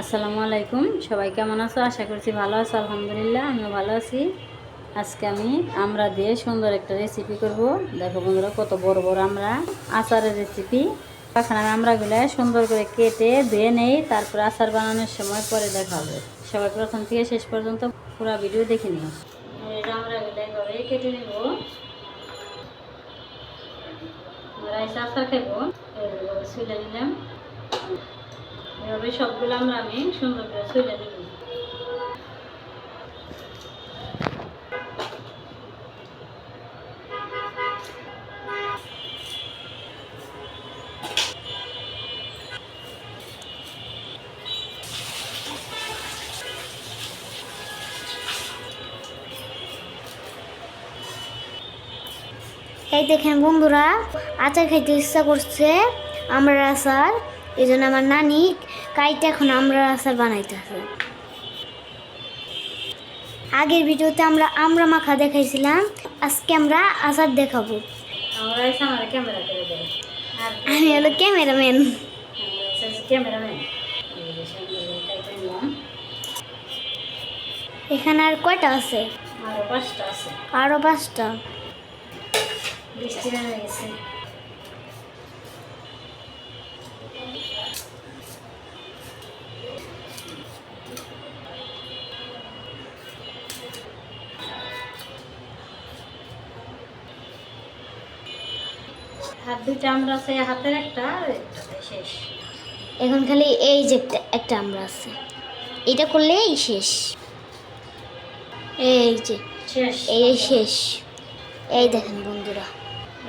আসসালামু আলাইকুম। সবাই কেমন আছো? আশা করছি ভালো আছো, আলহামদুলিল্লাহ, আমিও ভালো আছি। আজকে আমি আমরা দিয়ে সুন্দর একটা রেসিপি করব। দেখো বন্ধুরা, কত বড় বড় আমরা আচারের রেসিপি এখন আমি সুন্দর করে কেটে ধুয়ে নেই, তারপর আচার বানানোর সময় পরে দেখা হবে সবাই প্রথম থেকে শেষ পর্যন্ত পুরো ভিডিও দেখে নিও। কেটে নেব। আচার খেবো নিলাম। এভাবে সবগুলো আমরা আমি সুন্দর করে ছুলে দেব এই দেখেন বন্ধুরা, আচার খাইতে ইচ্ছা করছে, আমরা আচার এই জন্য আমার নানি কাইতে এখন আমরার আচার বানাইতেছে আগের ভিডিওতে আমরা আমরা মাখা দেখাইছিলাম আজকে আমরা আচার দেখাবো। আমরা আমার আমি হলো ক্যামেরাম্যান। ক্যামেরাম্যান। এখানে আর কয়টা আছে? আরও পাঁচটা আছে। আরও পাঁচটা। বৃষ্টি নেমে গেছে। হাত দুইটা আমরা আছে হাতের একটা আর একটাতে শেষ। এখন খালি এই যে একটা আমরা আছে। এটা করলেই শেষ। এই যে শেষ। এই শেষ। এই দেখেন বন্ধুরা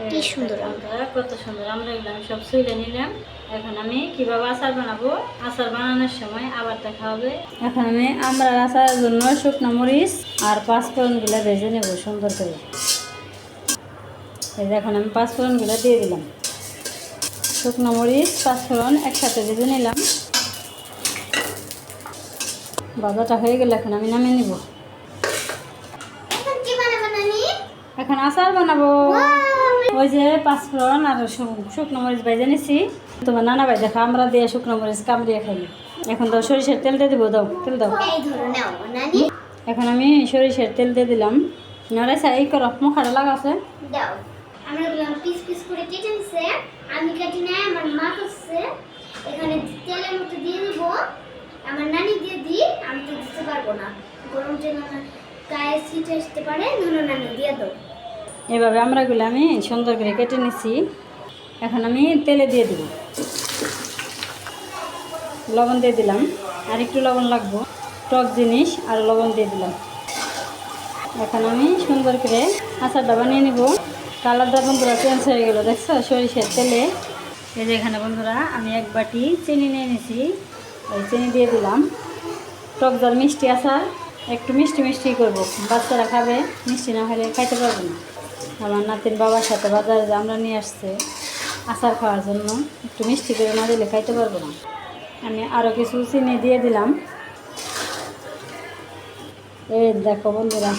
কি সুন্দর আমরা কত সুন্দর। আমরা এগুলো আমি সব শুইলে নিলাম। এখন আমি কীভাবে আচার বানাবো? আচার বানানোর সময় আবার দেখা হবে এখন আমি আমরা আচারের জন্য শুকনো মরিচ আর পাঁচফোড়নগুলো ভেজে নেব সুন্দর করে। এই এখন আমি পাঁচফোড়নগুলো দিয়ে দিলাম। শুকনো মরিচ পাঁচফোড়ন একসাথে ভেজে নিলাম। বাজাটা হয়ে গেলে এখন আমি নামিয়ে নিব। এখন আচার বানাবো। ওই যে পাঁচফোড়ন আর শুকনো মরিচ বাইজে নিছি। তোমার নানা ভাই দেখো আমরা দিয়ে শুকনো মরিচ কামড়িয়ে খাইনি এখন দাও সরিষার তেল দিয়ে দেবো দাও তেল দাও। এখন আমি সরিষার তেল দিয়ে দিলাম। নড়াইছা এই করো মুখাটা লাগাছে দাও। আমরা এগুলো পিস পিস করে কেটে নিছে। আমি কেটে নেয় আমার মা করছে এখানে তেলের মতো দিয়ে দিব। আমার নানি দিয়ে দিই, আমি তো দিতে পারব না। গরম আমার গায়ে ছিটে আসতে পারে ধরো নানি দিয়ে দাও। এভাবে আমরাগুলো আমি সুন্দর করে কেটে নিছি। এখন আমি তেলে দিয়ে দিব। লবণ দিয়ে দিলাম, আর একটু লবণ লাগবো। টক জিনিস আর লবণ দিয়ে দিলাম। এখন আমি সুন্দর করে আচারটা বানিয়ে নিব। কালারটা বন্ধুরা চেঞ্জ হয়ে গেলো, দেখছ? সরিষার তেলে। এই যে এখানে বন্ধুরা, আমি এক বাটি চিনি নিয়ে নিছি। ওই চিনি দিয়ে দিলাম। টক জল মিষ্টি আচার একটু মিষ্টি মিষ্টি করব। বাচ্চারা খাবে, মিষ্টি না হলে খাইতে পারবে না। আমার নাতির বাবার সাথে বাজারে আমরা নিয়ে আসছে, আচার খাওয়ার জন্য, একটু মিষ্টি করে না দিলে খাইতে পারব না। আমি আরও কিছু চিনি দিয়ে দিলাম। এই দেখো বন্ধুরা।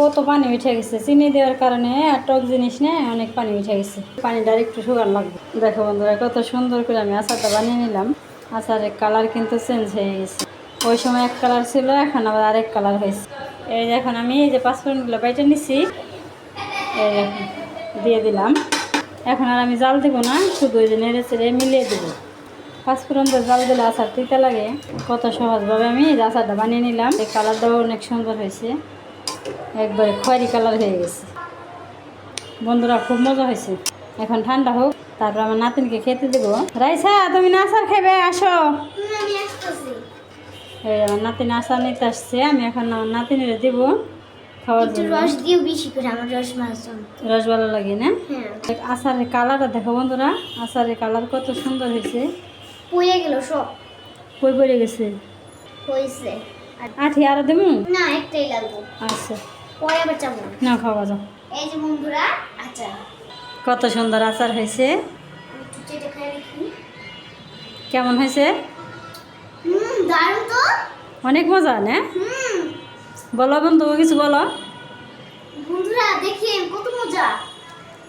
কত পানি উঠে গেছে? চিনি দেওয়ার কারণে টক জিনিস নেই অনেক পানি উঠে গেছে। আর একটু সুগার লাগবে। দেখো বন্ধুরা, কত সুন্দর করে আমি আচারটা বানিয়ে নিলাম। আচারের কালার কিন্তু চেঞ্জ হয়ে গেছে। ওই সময় এক কালার ছিল, এখন আবার আরেক কালার হয়েছে। এই যে এখন আমি এই যে পাঁচফোড়নগুলো বাইটে নিছি, এই দেখো দিয়ে দিলাম। এখন আর আমি জাল দেবো না, শুধু ওই যে নেড়ে চেড়ে মিলিয়ে দেবো। পাঁচফোড়ন দিয়ে জাল দিলে আচার দিতে লাগে। কত সহজভাবে আমি আচারটা বানিয়ে নিলাম। এই কালারটাও অনেক সুন্দর হয়েছে। একবারে খয়েরি কালার হয়ে গেছে। বন্ধুরা খুব মজা হয়েছে। এখন ঠান্ডা হোক তারপর আমার নাতিনকে খেতে দেবো। রাইসা তুমি না আচার খাবে আসো এই আমার নাতিন আচার নিতে আসছে আমি এখন আমার নাতিনের দিব খাওয়ার একটু জন্য। রস দিও বেশি করে আমার রস মাছ রস ভালো লাগে না? হ্যাঁ। আচারের কালারটা দেখো বন্ধুরা আচারের কালার কত সুন্দর হয়েছে। পুয়ে গেল সব। কই পড়ে গেছে। হয়েছে আঠি আরও দেবো? না একটাই লাগবো। আচ্ছা। পরে আবার চাবো না খাওয়া যাও। এই যে বন্ধুরা কত সুন্দর আচার হয়েছে। দেখি। কেমন হয়েছে? হুম তো। অনেক মজা না? হুম। বলো বন্ধু কিছু বলো। বন্ধুরা দেখেন কত মজা।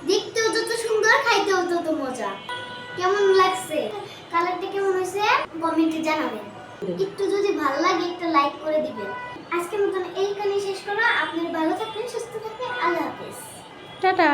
দেখতেও যত সুন্দর খাইতেও তত মজা। কেমন লাগছে? কালারটা কেমন হয়েছে? কমেন্টে জানাবেন। একটু যদি ভালো লাগে একটা লাইক করে দিবেন। আজকের মতন এইখানে শেষ করা আপনার ভালো থাকবেন সুস্থ থাকবেন। আল্লাহ হাফিজ। টাটা।